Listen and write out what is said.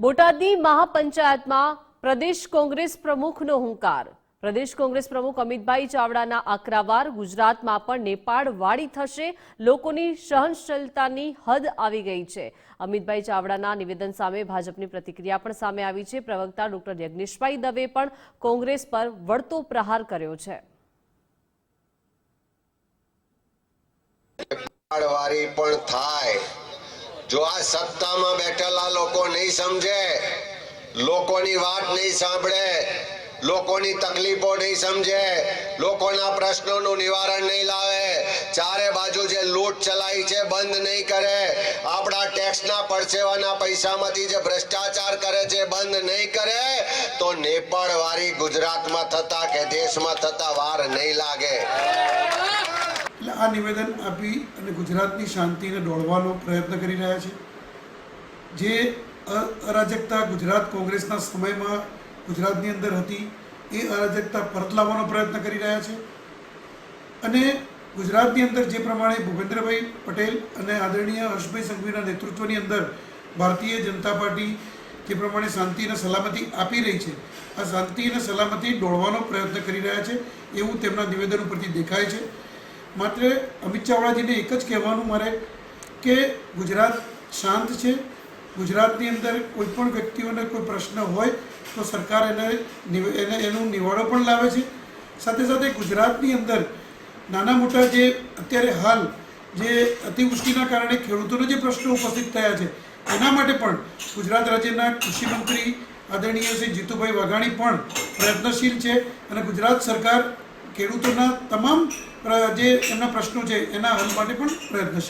બોટાદની મહાપંચાયતમાં પ્રદેશ કોંગ્રેસ પ્રમુખનો હુંકાર. પ્રદેશ કોંગ્રેસ પ્રમુખ અમિતભાઈ ચાવડાના આકરાવાર ગુજરાતમાં પણ નેપાળ વાળી થશે. લોકોની સહનશીલતાની હદ આવી ગઈ છે. અમિતભાઈ ચાવડાના નિવેદન સામે ભાજપની પ્રતિક્રિયા પણ સામે આવી છે. પ્રવક્તા ડોક્ટર યજ્ઞેશભાઈ દવે પણ કોંગ્રેસ પર વળતો પ્રહાર કર્યો છે. પણ થાય. જો આ સત્તામાં બેઠેલા લોકો નહીં સમજે, લોકોની વાત નહીં સાંભળે, લોકોની તકલીફો નહીં સમજે, લોકોના પ્રશ્નોનું નિવારણ નહીં લાવે, ચારે બાજુ જે લૂંટ ચલાવી છે બંધ નહીં કરે, આપણા ટેક્સના પરસેવાના પૈસામાંથી જે ભ્રષ્ટાચાર કરે છે બંધ નહીં કરે, તો નેપાળ વાળી ગુજરાતમાં થતા કે દેશમાં થતા વાર નહીં લાગે. એટલે આ નિવેદન આપી અને ગુજરાતની શાંતિને દોડવાનો પ્રયત્ન કરી રહ્યા છે. જે અરાજકતા ગુજરાત કોંગ્રેસના સમયમાં ગુજરાતની અંદર હતી, એ અરાજકતા પરત લાવવાનો પ્રયત્ન કરી રહ્યા છે. અને ગુજરાતની અંદર જે પ્રમાણે ભૂપેન્દ્રભાઈ પટેલ અને આદરણીય હર્ષભાઈ સંઘવીના નેતૃત્વની અંદર ભારતીય જનતા પાર્ટી જે પ્રમાણે શાંતિ અને સલામતી આપી રહી છે, આ શાંતિ અને સલામતી દોડવાનો પ્રયત્ન કરી રહ્યા છે એવું તેમના નિવેદન ઉપરથી દેખાય છે. માત્ર અમિત ચાવડાજીને એક જ કહેવાનું મારે કે ગુજરાત શાંત છે. ગુજરાતની અંદર કોઈ પણ વ્યક્તિઓને કોઈ પ્રશ્ન હોય તો સરકાર એને એને એનું નિવાડો પણ લાવે છે. સાથે સાથે ગુજરાતની અંદર નાના મોટા જે અત્યારે હાલ જે અતિવૃષ્ટિના કારણે ખેડૂતોને જે પ્રશ્નો ઉપસ્થિત થયા છે, એના માટે પણ ગુજરાત રાજ્યના કૃષિ મંત્રી આદરણીય શ્રી જીતુભાઈ વાઘાણી પણ પ્રયત્નશીલ છે અને ગુજરાત સરકાર ખેડૂતોના તમામ જે એમના પ્રશ્નો છે એના હલ માટે પણ પ્રયત્નશીલ